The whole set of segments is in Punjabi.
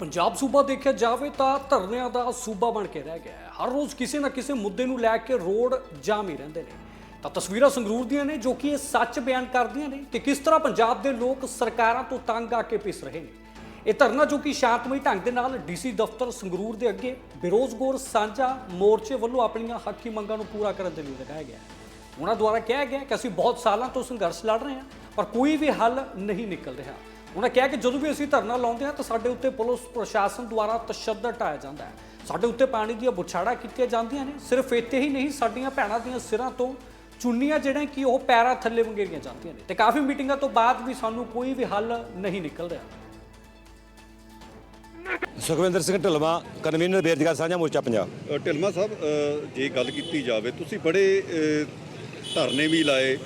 ਪੰਜਾਬ ਸੂਬਾ ਦੇਖਿਆ ਜਾਵੇ ਤਾਂ ਧਰਨਿਆਂ ਦਾ ਸੂਬਾ ਬਣ ਕੇ ਰਹਿ ਗਿਆ ਹੈ। ਹਰ ਰੋਜ਼ ਕਿਸੇ ਨਾ ਕਿਸੇ ਮੁੱਦੇ ਨੂੰ ਲੈ ਕੇ ਰੋਡ ਜਾਮ ਹੀ ਰਹਿੰਦੇ ਨੇ। ਤਾਂ ਤਸਵੀਰਾਂ ਸੰਗਰੂਰ ਦੀਆਂ ਨੇ ਜੋ ਕਿ ਇਹ ਸੱਚ ਬਿਆਨ ਕਰਦੀਆਂ ਨੇ ਕਿ ਕਿਸ ਤਰ੍ਹਾਂ ਪੰਜਾਬ ਦੇ ਲੋਕ ਸਰਕਾਰਾਂ ਤੋਂ ਤੰਗ ਆ ਕੇ ਪਿਸ ਰਹੇ ਨੇ। ਇਹ ਧਰਨਾ ਜੋ ਕਿ ਸ਼ਾਂਤਮਈ ਢੰਗ ਦੇ ਨਾਲ ਡੀਸੀ ਦਫ਼ਤਰ ਸੰਗਰੂਰ ਦੇ ਅੱਗੇ ਬੇਰੋਜ਼ਗਾਰ ਸਾਂਝਾ ਮੋਰਚੇ ਵੱਲੋਂ ਆਪਣੀਆਂ ਹੱਕੀ ਮੰਗਾਂ ਨੂੰ ਪੂਰਾ ਕਰਨ ਦੇ ਲਈ ਲਗਾਇਆ ਗਿਆ ਉਹਨਾਂ ਦੁਆਰਾ ਕਿਹਾ ਗਿਆ ਕਿ ਅਸੀਂ ਬਹੁਤ ਸਾਲਾਂ ਤੋਂ ਸੰਘਰਸ਼ ਲੜ ਰਹੇ ਹਾਂ, ਪਰ ਕੋਈ ਵੀ ਹੱਲ ਨਹੀਂ ਨਿਕਲ ਰਿਹਾ। ਉਹਨਾਂ ਕਿਹਾ ਕਿ ਜਦੋਂ ਵੀ ਅਸੀਂ ਧਰਨਾ ਲਾਉਂਦੇ ਹਾਂ ਤਾਂ ਸਾਡੇ ਉੱਤੇ ਪੁਲਿਸ ਪ੍ਰਸ਼ਾਸਨ ਦੁਆਰਾ ਤਸ਼ੱਦਦ ਢਾਇਆ ਜਾਂਦਾ ਹੈ। ਸਾਡੇ ਉੱਤੇ ਪਾਣੀ ਦੀਆਂ ਬੁਛਾੜਾਂ ਕੀਤੀਆਂ ਜਾਂਦੀਆਂ ਨੇ। ਸਿਰਫ ਇੱਥੇ ਹੀ ਨਹੀਂ ਸਾਡੀਆਂ ਭੈਣਾਂ ਦੀਆਂ ਸਿਰਾਂ ਤੋਂ ਚੁੰਨੀਆਂ ਜਿਹੜੀਆਂ ਕਿ ਉਹ ਪੈਰਾਂ ਥੱਲੇ ਵੰਗੇਰੀਆਂ ਜਾਂਦੀਆਂ ਨੇ। ਤੇ ਕਾਫੀ ਮੀਟਿੰਗਾਂ ਤੋਂ ਬਾਅਦ ਵੀ ਸਾਨੂੰ ਕੋਈ ਵੀ ਹੱਲ ਨਹੀਂ ਨਿਕਲ ਰਿਹਾ। ਸੁਖਵਿੰਦਰ ਸਿੰਘ ਢਲਵਾ ਕਨਵੀਨਰ ਬੇਰੁਜ਼ਗਾਰ ਸਾਂਝਾ ਮੋਰਚਾ ਪੰਜਾਬ। ਅ, ਢਿਲਮਾ ਸਾਹਿਬ ਜੇ ਗੱਲ ਕੀਤੀ ਜਾਵੇ ਤੁਸੀਂ ਬੜੇ ਧਰਨੇ ਵੀ ਲਾਏ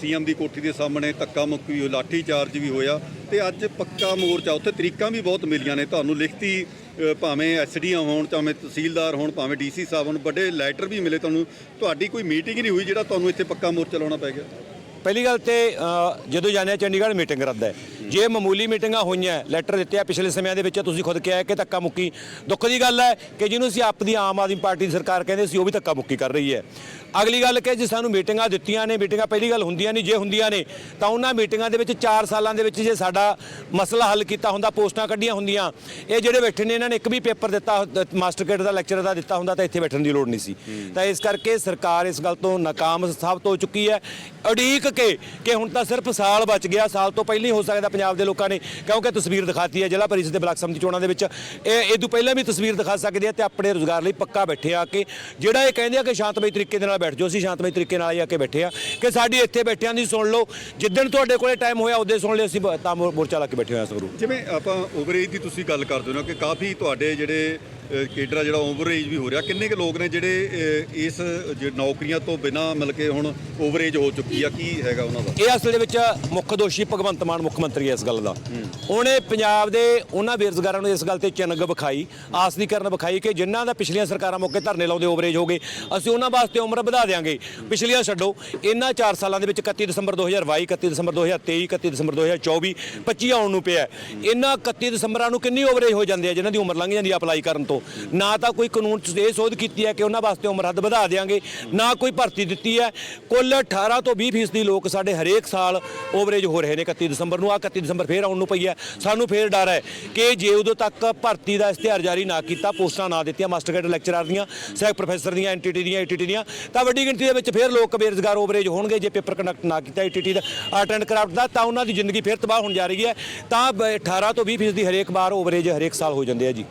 ਸੀਐਮ ਦੀ ਕੋਠੀ ਦੇ ਸਾਹਮਣੇ ਧੱਕਾ ਮੁੱਕੀ ਹੋਈ ਲਾਠੀ ਚਾਰਜ ਵੀ ਹੋਇਆ ਤੇ ਅੱਜ ਪੱਕਾ ਮੋਰਚਾ ਉੱਥੇ ਤਰੀਕਾਂ ਵੀ ਬਹੁਤ ਮਿਲੀਆਂ ਨੇ। ਤੁਹਾਨੂੰ ਲਿਖਤੀ ਅ, ਭਾਵੇਂ ਐਸਡੀਆਂ ਹੋਣ ਭਾਵੇਂ ਤਹਿਸੀਲਦਾਰ ਹੋਣ ਭਾਵੇਂ ਡੀਸੀ ਸਾਹਿਬ ਹੋਣ ਵੱਡੇ ਲੈਟਰ ਵੀ ਮਿਲੇ ਤੁਹਾਨੂੰ। ਤੁਹਾਡੀ ਕੋਈ ਮੀਟਿੰਗ ਨਹੀਂ ਹੋਈ ਜਿਹੜਾ ਤੁਹਾਨੂੰ ਇੱਥੇ ਪੱਕਾ ਮੋਰਚਾ ਲਾਉਣਾ ਪੈ ਗਿਆ? ਪਹਿਲੀ ਗੱਲ ਤੇ ਜਦੋਂ ਜਾਂਦੇ ਹਾਂ ਚੰਡੀਗੜ੍ਹ ਮੀਟਿੰਗ ਰੱਦ ਹੈ। ਜੇ ਮਾਮੂਲੀ ਮੀਟਿੰਗਾਂ ਹੋਈਆਂ ਲੈਟਰ ਦਿੱਤੇ ਆ, ਪਿਛਲੇ ਸਮਿਆਂ ਦੇ ਵਿੱਚ ਤੁਸੀਂ ਖੁਦ ਕਿਹਾ ਕਿ ਧੱਕਾ ਮੁੱਕੀ। ਦੁੱਖ ਦੀ ਗੱਲ ਹੈ ਕਿ ਜਿਹਨੂੰ ਅਸੀਂ ਆਪਦੀ ਆਮ ਆਦਮੀ ਪਾਰਟੀ ਦੀ ਸਰਕਾਰ ਕਹਿੰਦੇ ਸੀ, ਉਹ ਵੀ ਧੱਕਾ ਮੁੱਕੀ ਕਰ ਰਹੀ ਹੈ। ਅਗਲੀ ਗੱਲ ਕਿ ਜੇ ਸਾਨੂੰ ਮੀਟਿੰਗਾਂ ਦਿੱਤੀਆਂ ਨੇ, ਮੀਟਿੰਗਾਂ ਪਹਿਲੀ ਗੱਲ ਹੁੰਦੀਆਂ ਨਹੀਂ, ਜੇ ਹੁੰਦੀਆਂ ਨੇ, ਤਾਂ ਉਹਨਾਂ ਮੀਟਿੰਗਾਂ ਦੇ ਵਿੱਚ 4 ਸਾਲਾਂ ਦੇ ਵਿੱਚ ਜੇ ਸਾਡਾ ਮਸਲਾ ਹੱਲ ਕੀਤਾ ਹੁੰਦਾ, ਪੋਸਟਾਂ ਕੱਢੀਆਂ ਹੁੰਦੀਆਂ। ਇਹ ਜਿਹੜੇ ਬੈਠੇ ਨੇ, ਇਹਨਾਂ ਨੇ ਇੱਕ ਵੀ ਪੇਪਰ ਦਿੱਤਾ ਮਾਸਟਰ ਕੇਡ ਦਾ, ਲੈਕਚਰ ਦਾ ਦਿੱਤਾ ਹੁੰਦਾ, ਤਾਂ ਇੱਥੇ ਬੈਠਣ ਦੀ ਲੋੜ ਨਹੀਂ ਸੀ। ਤਾਂ ਇਸ ਕਰਕੇ ਸਰਕਾਰ ਇਸ ਗੱਲ ਤੋਂ ਨਾਕਾਮ ਸਾਬਤ ਹੋ ਚੁੱਕੀ ਹੈ। ਉਡੀਕ ਕੇ ਕਿ ਹੁਣ ਤਾਂ ਸਿਰਫ ਸਾਲ ਬਚ ਗਿਆ, ਸਾਲ ਤੋਂ ਪਹਿਲਾਂ ਹੀ ਹੋ ਸਕਦਾ ਪੰਜਾਬ ਦੇ ਲੋਕਾਂ ਨੇ, ਕਿਉਂਕਿ ਤਸਵੀਰ ਦਿਖਾਤੀ ਹੈ ਜ਼ਿਲ੍ਹਾ ਪਰਿਸ਼ਦ ਦੇ ਬਲਾਕ ਸਮਿਤੀ ਚੋਣਾਂ ਦੇ ਵਿੱਚ। ਇਹ ਇਹ ਤੋਂ ਪਹਿਲਾਂ ਵੀ ਤਸਵੀਰ ਦਿਖਾ ਸਕਦੇ ਆ ਤੇ ਆਪਣੇ ਰੋਜ਼ਗਾਰ ਲਈ ਪੱਕਾ ਬੈਠੇ ਆ ਕੇ। ਜਿਹੜਾ ਇਹ ਕਹਿੰਦੇ ਆ ਕਿ ਸ਼ਾਂਤਮਈ ਤਰੀਕੇ ਦੇ ਨਾਲ ਬੈਠ ਜਾਓ ਅਸੀਂ, ਸ਼ਾਂਤਮਈ ਤਰੀਕੇ ਨਾਲ ਹੀ ਆ ਕੇ ਬੈਠੇ ਆ। ਕਿ ਸਾਡੀ ਇੱਥੇ ਬੈਠਿਆਂ ਦੀ ਸੁਣ ਲਓ, ਜਿੱਦਣ ਤੁਹਾਡੇ ਕੋਲੇ ਟਾਈਮ ਹੋਇਆ ਉਦੋਂ ਸੁਣ ਲਿਓ, ਅਸੀਂ ਤਾਂ ਮੋਰ- ਮੋਰਚਾ ਲਾ ਕੇ ਬੈਠੇ ਹੋਇਆ ਸੰਗਰੂਰ ਜਿਵੇਂ ਆਪਾਂ ਓਵਰੇਜ ਦੀ ਤੁਸੀਂ ਗੱਲ ਕਰਦੇ ਹੋ ਨਾ ਕਿ ਕਾਫੀ ਤੁਹਾਡੇ ਜਿਹੜੇ ਕੇਡਰ ਜਿਹੜਾ ਓਵਰਏਜ ਵੀ ਹੋ ਰਿਹਾ। ਕਿੰਨੇ ਕੁ ਲੋਕ ਨੇ ਜਿਹੜੇ ਇਸ ਜੇ ਨੌਕਰੀਆਂ ਤੋਂ ਬਿਨਾ ਮਿਲ ਕੇ ਹੁਣ ਓਵਰਏਜ ਹੋ ਚੁੱਕੀ ਆ? ਕੀ ਹੈਗਾ ਉਹਨਾਂ ਦਾ? ਇਹ ਅਸਲ ਦੇ ਵਿੱਚ ਮੁੱਖ ਦੋਸ਼ੀ ਭਗਵੰਤ ਮਾਨ ਮੁੱਖ ਮੰਤਰੀ ਹੈ ਇਸ ਗੱਲ ਦਾ। ਉਹਨੇ ਪੰਜਾਬ ਦੇ ਉਹਨਾਂ ਬੇਰੁਜ਼ਗਾਰਾਂ ਨੂੰ ਇਸ ਗੱਲ ਤੇ ਚਿੰਨ੍ਹ ਵਿਖਾਈ ਆਸ ਦੀ ਕਰਨ ਵਿਖਾਈ ਕਿ ਜਿਨ੍ਹਾਂ ਦਾ ਪਿਛਲੀਆਂ ਸਰਕਾਰਾਂ ਮੌਕੇ ਧਰਨੇ ਲਾਉਂਦੇ ਓਵਰੇਜ ਹੋ ਗਏ ਅਸੀਂ ਉਹਨਾਂ ਵਾਸਤੇ ਉਮਰ ਵਧਾ ਦੇਾਂਗੇ ਪਿਛਲੀਆਂ ਛੱਡੋ ਇਹਨਾਂ 4 ਸਾਲਾਂ ਦੇ ਵਿੱਚ 31 ਦਸੰਬਰ 2022 31 ਦਸੰਬਰ 2023 31 ਦਸੰਬਰ 2024 25 ਆਉਣ ਨੂੰ ਪਿਆ। ਇਹਨਾਂ 31 ਦਸੰਬਰਾਂ ਨੂੰ ਕਿੰਨੀ ਓਵਰੇਜ ਹੋ ਜਾਂਦੀ ਹੈ ਜਿਨ੍ਹਾਂ ਦੀ ਉਮਰ ਲੰਘ ਜਾਂਦੀ ਹੈ ਅਪਲਾਈ ਕਰਨ ਤੋਂ? ਨਾ ਤਾਂ ਕੋਈ ਕਾਨੂੰਨ 'ਚ ਇਹ ਸੋਧ ਕੀਤੀ ਹੈ ਕਿ ਉਹਨਾਂ ਵਾਸਤੇ ਉਮਰ ਹੱਦ ਵਧਾ ਦੇਾਂਗੇ ਨਾ ਕੋਈ ਭਰਤੀ ਦਿੱਤੀ ਹੈ। ਕੁੱਲ 18 ਤੋਂ 20 ਫੀਸਦੀ ਲੋਕ ਸਾਡੇ ਹਰੇਕ ਸਾਲ ਓਵਰੇਜ ਹੋ ਰਹੇ ਨੇ 31 ਦਸੰਬਰ ਨੂੰ। ਆ 31 ਦਸੰਬਰ ਫੇਰ ਆਉਣ ਨੂੰ ਪਈ ਹੈ। ਸਾਨੂੰ ਫੇਰ ਡਰ ਹੈ ਕਿ ਜੇ ਉਦੋਂ ਤੱਕ ਭਰਤੀ ਦਾ ਇਸ਼ਤਿਹਾਰ ਜਾਰੀ ਨਾ ਕੀਤਾ, ਪੋਸਟਾਂ ਨਾ ਦਿੱਤੀਆਂ ਮਾਸਟਰ ਗ੍ਰੇਡ ਲੈਕਚਰਰ ਦੀਆਂ ਸਹਿਕ ਪ੍ਰੋਫੈਸਰ ਦੀਆਂ, ਐਨਟੀਟੀ ਦੀਆਂ ਈਟੀਟੀ ਦੀਆਂ, ਤਾਂ ਵੱਡੀ ਗਿਣਤੀ ਦੇ ਵਿੱਚ ਫੇਰ ਲੋਕ ਬੇਰੁਜ਼ਗਾਰ ਓਵਰੇਜ ਹੋਣਗੇ। ਜੇ ਪੇਪਰ ਕੰਡਕਟ ਨਾ ਕੀਤਾ ਈਟੀਟੀ ਦਾ ਆਰਟ ਐਂਡ ਕਰਾਫਟ ਦਾ, ਤਾਂ ਉਹਨਾਂ ਦੀ ਜ਼ਿੰਦਗੀ ਫੇਰ ਤਬਾਹ ਹੋਣ ਜਾ ਰਹੀ ਹੈ। ਤਾਂ ਬ- 18 ਤੋਂ 20 ਫੀਸਦੀ ਹਰੇਕ ਵਾਰ ਓਵਰੇਜ ਹਰੇਕ ਸਾਲ ਹੋ ਜਾਂਦੇ ਆ ਜੀ।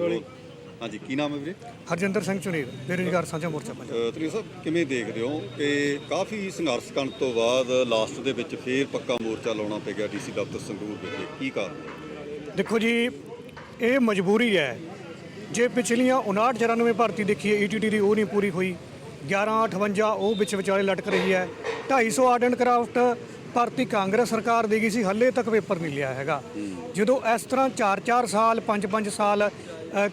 ਹਾਂਜੀ ਕੀ ਨਾਮ ਹੈ ਵੀਰੇ? ਹਰਜਿੰਦਰ ਸਿੰਘ ਚੁਨੀਰ ਬੇਰੁਜ਼ਗਾਰ ਸਾਂਝਾ ਮੋਰਚਾ ਪੰਜਾਬ। ਤਰੀ ਸਾਹਿਬ ਕਿਵੇਂ ਦੇਖਦੇ ਹੋ ਕਿ ਕਾਫੀ ਸੰਘਰਸ਼ ਕਰਨ ਤੋਂ ਬਾਅਦ ਲਾਸਟ ਦੇ ਵਿੱਚ ਫੇਰ ਪੱਕਾ ਮੋਰਚਾ ਲਾਉਣਾ ਪੈ ਗਿਆ ਡੀਸੀ ਦਫ਼ਤਰ ਸੰਗਰੂਰ ਵਿਖੇ? ਕੀ ਕਾਰਨ ਹੈ? ਦੇਖੋ ਜੀ ਇਹ ਮਜਬੂਰੀ ਹੈ। ਜੇ ਪਿਛਲੀਆਂ 59 94 ਭਰਤੀ ਦੇਖੀਏ ਈਟੀਟੀ ਦੀ ਉਹ ਨਹੀਂ ਪੂਰੀ ਹੋਈ। 11 58 ਉਹ ਵਿੱਚ ਵਿਚਾਲੇ ਲਟਕ ਰਹੀ ਹੈ। 250 ਆਰਟ ਐਂਡ ਕਰਾਫਟ ਭਰਤੀ ਕਾਂਗਰਸ ਸਰਕਾਰ ਦੇ ਗਈ ਸੀ, ਹੱਲੇ ਤੱਕ ਪੇਪਰ ਨਹੀਂ ਲਿਆ ਹੈਗਾ। ਜਦੋਂ ਇਸ ਤਰ੍ਹਾਂ 4-4 ਸਾਲ 5-5 ਸਾਲ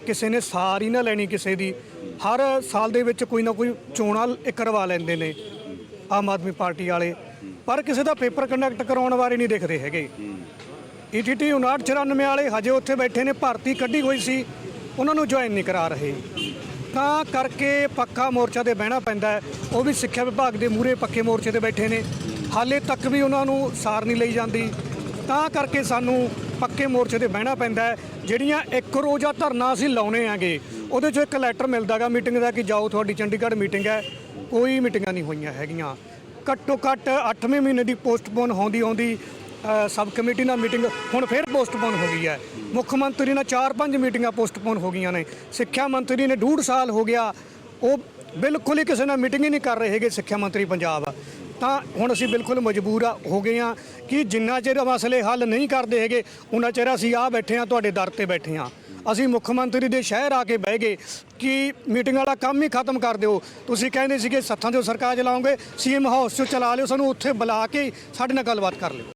ਕਿਸੇ ਨੇ ਸਾਰ ਹੀ ਨਾ ਲੈਣੀ ਕਿਸੇ ਦੀ, ਹਰ ਸਾਲ ਦੇ ਵਿੱਚ ਕੋਈ ਨਾ ਕੋਈ ਚੋਣਾਂ ਕਰਵਾ ਲੈਂਦੇ ਨੇ ਆਮ ਆਦਮੀ ਪਾਰਟੀ ਵਾਲੇ। ਪਰ ਕਿਸੇ ਦਾ ਪੇਪਰ ਕੰਡਕਟ ਕਰਾਉਣ ਬਾਰੇ ਨਹੀਂ ਦੇਖਦੇ ਹੈਗੇ। ਈਟੀਟੀ 5994 ਵਾਲੇ ਹਜੇ ਉੱਥੇ ਬੈਠੇ ਨੇ, ਭਰਤੀ ਕੱਢੀ ਹੋਈ ਸੀ, ਉਹਨਾਂ ਨੂੰ ਜੁਆਇਨ ਨਹੀਂ ਕਰਾ ਰਹੇ। ਤਾਂ ਕਰਕੇ ਪੱਕਾ ਮੋਰਚਾ ਤੇ ਬਹਿਣਾ ਪੈਂਦਾ ਉਹ ਵੀ ਸਿੱਖਿਆ ਵਿਭਾਗ ਦੇ ਮੂਹਰੇ ਪੱਕੇ ਮੋਰਚੇ ਤੇ ਬੈਠੇ ਨੇ। ਹਾਲੇ ਤੱਕ ਵੀ ਉਹਨਾਂ ਨੂੰ ਸਾਰ ਨਹੀਂ ਲਈ ਜਾਂਦੀ। ਤਾਂ ਕਰਕੇ ਸਾਨੂੰ ਪੱਕੇ ਮੋਰਚੇ ਤੇ ਬਹਿਣਾ ਪੈਂਦਾ ਹੈ। ਜਿਹੜੀਆਂ ਇੱਕ ਰੋਜ਼ਾ ਧਰਨਾ ਅਸੀਂ ਲਾਉਣੇ ਆਂਗੇ ਉਹਦੇ 'ਚੋਂ ਇੱਕ ਲੈਟਰ ਮਿਲਦਾਗਾ ਮੀਟਿੰਗ ਦਾ ਕਿ ਜਾਓ ਤੁਹਾਡੀ ਚੰਡੀਗੜ੍ਹ ਮੀਟਿੰਗ ਹੈ, ਕੋਈ ਮੀਟਿੰਗਾਂ ਨਹੀਂ ਹੋਈਆਂ ਹੈਗੀਆਂ। ਘੱਟੋ ਘੱਟ 8ਵੇਂ ਮਹੀਨੇ ਦੀ ਪੋਸਟਪੋਨ ਹੁੰਦੀ ਹੁੰਦੀ ਸਬ ਕਮੇਟੀ ਨਾਲ ਮੀਟਿੰਗ ਹੁਣ ਫਿਰ ਪੋਸਟਪੋਨ ਹੋ ਗਈ ਹੈ। ਮੁੱਖ ਮੰਤਰੀ ਨਾਲ 4-5 ਮੀਟਿੰਗਾਂ ਪੋਸਟਪੋਨ ਹੋ ਗਈਆਂ ਨੇ। ਸਿੱਖਿਆ ਮੰਤਰੀ ਨੇ ਡੂਢ ਸਾਲ ਹੋ ਗਿਆ। ਉਹ ਬਿਲਕੁਲ ਹੀ ਕਿਸੇ ਨਾਲ ਮੀਟਿੰਗ ਹੀ ਨਹੀਂ ਕਰ ਰਹੇ ਹੈਗੇ ਸਿੱਖਿਆ ਮੰਤਰੀ ਪੰਜਾਬ। ਤਾਂ ਹੁਣ ਅਸੀਂ ਬਿਲਕੁਲ ਮਜਬੂਰ ਆ- ਹੋ ਗਏ ਆ ਕਿ ਜਿੰਨਾ ਚਿਰ ਮਸਲੇ ਹੱਲ ਨਹੀਂ ਕਰਦੇ ਹੈਗੇ ਉਹਨਾਂ ਚਿਰ ਅਸੀਂ ਆ ਬੈਠੇ ਆ, ਤੁਹਾਡੇ ਦਰ ਤੇ ਬੈਠੇ ਆ। ਅਸੀਂ ਮੁੱਖ ਮੰਤਰੀ ਦੇ ਸ਼ਹਿਰ ਆ ਕੇ ਬਹਿ ਗਏ ਕਿ ਮੀਟਿੰਗ ਵਾਲਾ ਕੰਮ ਹੀ ਖਤਮ ਕਰ ਦਿਓ। ਤੁਸੀਂ ਕਹਿੰਦੇ ਸੀਗੇ ਸੱਥਾਂ 'ਚੋਂ ਸਰਕਾਰ ਚਲਾਓਗੇ, ਸੀਐਮ ਹਾਊਸ 'ਚੋਂ ਚਲਾ ਲਿਓ, ਸਾਨੂੰ ਉੱਥੇ ਬੁਲਾ ਕੇ ਸਾਡੇ ਨਾਲ ਗੱਲਬਾਤ ਕਰ ਲਿਓ।